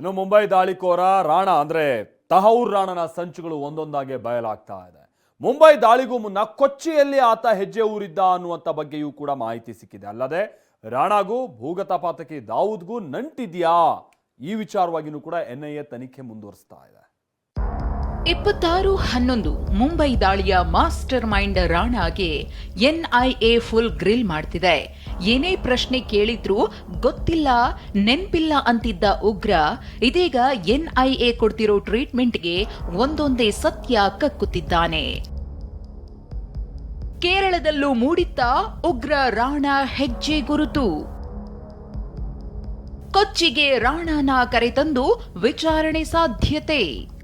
ಇನ್ನು ಮುಂಬೈ ದಾಳಿಕೋರ ರಾಣಾ ಅಂದ್ರೆ ತಹೌರ್ ರಾಣನ ಸಂಚುಗಳು ಒಂದೊಂದಾಗೆ ಬಯಲಾಗ್ತಾ ಇದೆ. ಮುಂಬೈ ದಾಳಿಗೂ ಮುನ್ನ ಕೊಚ್ಚಿಯಲ್ಲಿ ಆತ ಹೆಜ್ಜೆ ಊರಿದ್ದ ಅನ್ನುವಂಥ ಬಗ್ಗೆಯೂ ಕೂಡ ಮಾಹಿತಿ ಸಿಕ್ಕಿದೆ. ಅಲ್ಲದೆ ರಾಣಾಗೂ ಭೂಗತ ಪಾತಕಿ ದಾವೂದ್ಗೂ ನಂಟಿದ್ಯಾ? ಈ ವಿಚಾರವಾಗಿಯೂ ಕೂಡ ಎನ್ಐಎ ತನಿಖೆ ಮುಂದುವರಿಸ್ತಾ ಇದೆ. ಇಪ್ಪತ್ತಾರು ಹನ್ನೊಂದು ಮುಂಬೈ ದಾಳಿಯ ಮಾಸ್ಟರ್ ಮೈಂಡ್ ರಾಣಾಗೆ ಎನ್ಐಎ ಫುಲ್ ಗ್ರಿಲ್ ಮಾಡ್ತಿದೆ. ಏನೇ ಪ್ರಶ್ನೆ ಕೇಳಿದ್ರೂ ಗೊತ್ತಿಲ್ಲ, ನೆನ್ಪಿಲ್ಲ ಅಂತಿದ್ದ ಉಗ್ರ ಇದೀಗ ಎನ್ಐಎ ಕೊಡ್ತಿರೋ ಟ್ರೀಟ್ಮೆಂಟ್ಗೆ ಒಂದೊಂದೇ ಸತ್ಯ ಕಕ್ಕುತ್ತಿದ್ದಾನೆ. ಕೇರಳದಲ್ಲೂ ಮೂಡಿತ್ತ ಉಗ್ರ ರಾಣಾ ಹೆಜ್ಜೆ ಗುರುತು. ಕೊಚ್ಚಿಗೆ ರಾಣಾನ ಕರೆತಂದು ವಿಚಾರಣೆ ಸಾಧ್ಯತೆ.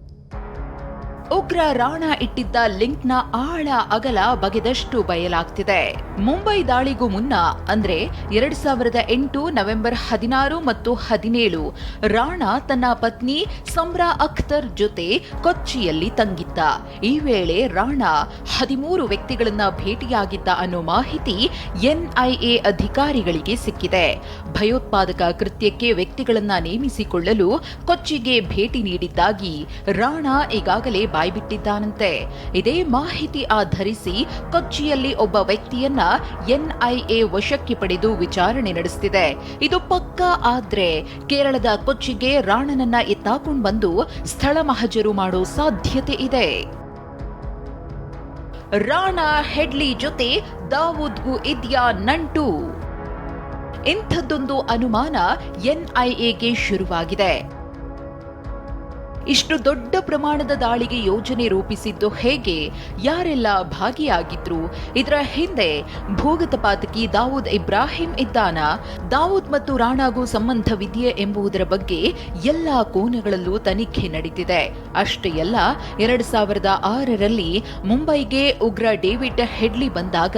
ಉಗ್ರ ರಾಣ ಇಟ್ಟಿದ್ದ ಲಿಂಕ್ನ ಆಳ ಅಗಲ ಬಗೆದಷ್ಟು ಬಯಲಾಗ್ತಿದೆ. ಮುಂಬೈ ದಾಳಿಗೂ ಮುನ್ನ, ಅಂದ್ರೆ ಎರಡ್ ಸಾವಿರದ ಎಂಟು ನವೆಂಬರ್ ಹದಿನಾರು ಮತ್ತು ಹದಿನೇಳು, ರಾಣಾ ತನ್ನ ಪತ್ನಿ ಸಮ್ರಾ ಅಖ್ತರ್ ಜೊತೆ ಕೊಚ್ಚಿಯಲ್ಲಿ ತಂಗಿದ್ದ. ಈ ವೇಳೆ ರಾಣಾ ಹದಿಮೂರು ವ್ಯಕ್ತಿಗಳನ್ನ ಭೇಟಿಯಾಗಿದ್ದ ಅನ್ನೋ ಮಾಹಿತಿ ಎನ್ಐಎ ಅಧಿಕಾರಿಗಳಿಗೆ ಸಿಕ್ಕಿದೆ. ಭಯೋತ್ಪಾದಕ ಕೃತ್ಯಕ್ಕೆ ವ್ಯಕ್ತಿಗಳನ್ನ ನೇಮಿಸಿಕೊಳ್ಳಲು ಕೊಚ್ಚಿಗೆ ಭೇಟಿ ನೀಡಿದ್ದಾಗಿ ರಾಣಾ ಈಗಾಗಲೇ ಬಾಯ್ಬಿಟ್ಟಿದ್ದಾನಂತೆ. ಇದೇ ಮಾಹಿತಿ ಆಧರಿಸಿ ಕೊಚ್ಚಿಯಲ್ಲಿ ಒಬ್ಬ ವ್ಯಕ್ತಿಯನ್ನ ಎನ್ಐಎ ವಶಕ್ಕೆ ಪಡೆದು ವಿಚಾರಣೆ ನಡೆಸುತ್ತಿದೆ ಇದು ಪಕ್ಕಾ ಆದ್ರೆ ಕೇರಳದ ಕೊಚ್ಚಿಗೆ ರಾಣನನ್ನ ಎತ್ತಾಕೊಂಡು ಬಂದು ಸ್ಥಳ ಮಹಜರು ಮಾಡೋ ಸಾಧ್ಯತೆ ಇದೆ. ರಾಣಾ ಹೆಡ್ಲಿ ಜೊತೆ ದಾವೂದ್ಗೂ ಇದ್ಯಾ ನಂಟು. ಇಂಥದ್ದೊಂದು ಅನುಮಾನ ಎನ್ಐಎಗೆ ಶುರುವಾಗಿದೆ. ಇಷ್ಟು ದೊಡ್ಡ ಪ್ರಮಾಣದ ದಾಳಿಗೆ ಯೋಜನೆ ರೂಪಿಸಿದ್ದು ಹೇಗೆ? ಯಾರೆಲ್ಲ ಭಾಗಿಯಾಗಿದ್ರು? ಇದರ ಹಿಂದೆ ಭೂಗತ ಪಾತಕಿ ದಾವೂದ್ ಇಬ್ರಾಹಿಂ ಇದ್ದಾನ? ದಾವೂದ್ ಮತ್ತು ರಾಣಾಗೂ ಸಂಬಂಧವಿದೆಯೇ ಎಂಬುದರ ಬಗ್ಗೆ ಎಲ್ಲ ಕೋನಗಳಲ್ಲೂ ತನಿಖೆ ನಡೆದಿದೆ ಅಷ್ಟೇ ಅಲ್ಲ, ಎರಡ್ ಸಾವಿರದ ಆರರಲ್ಲಿ ಮುಂಬೈಗೆ ಉಗ್ರ ಡೇವಿಡ್ ಹೆಡ್ಲಿ ಬಂದಾಗ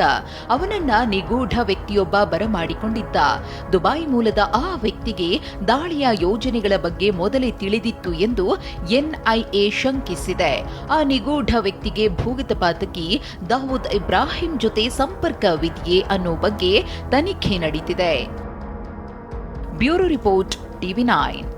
ಅವನನ್ನ ನಿಗೂಢ ವ್ಯಕ್ತಿಯೊಬ್ಬ ಬರಮಾಡಿಕೊಂಡಿದ್ದ. ದುಬೈ ಮೂಲದ ಆ ವ್ಯಕ್ತಿಗೆ ದಾಳಿಯ ಯೋಜನೆಗಳ ಬಗ್ಗೆ ಮೊದಲೇ ತಿಳಿದಿತ್ತು ಎಂದು ಎನ್ಐಎ ಶಂಕಿಸಿದೆ. ಆ ನಿಗೂಢ ವ್ಯಕ್ತಿಗೆ ಭೂಗತ ಪಾತಕಿ ದಾವೂದ್ ಇಬ್ರಾಹಿಂ ಜೊತೆ ಸಂಪರ್ಕವಿದೆಯೇ ಅನ್ನೋ ಬಗ್ಗೆ ತನಿಖೆ ನಡೀತಿದೆ. Bureau report TV nine.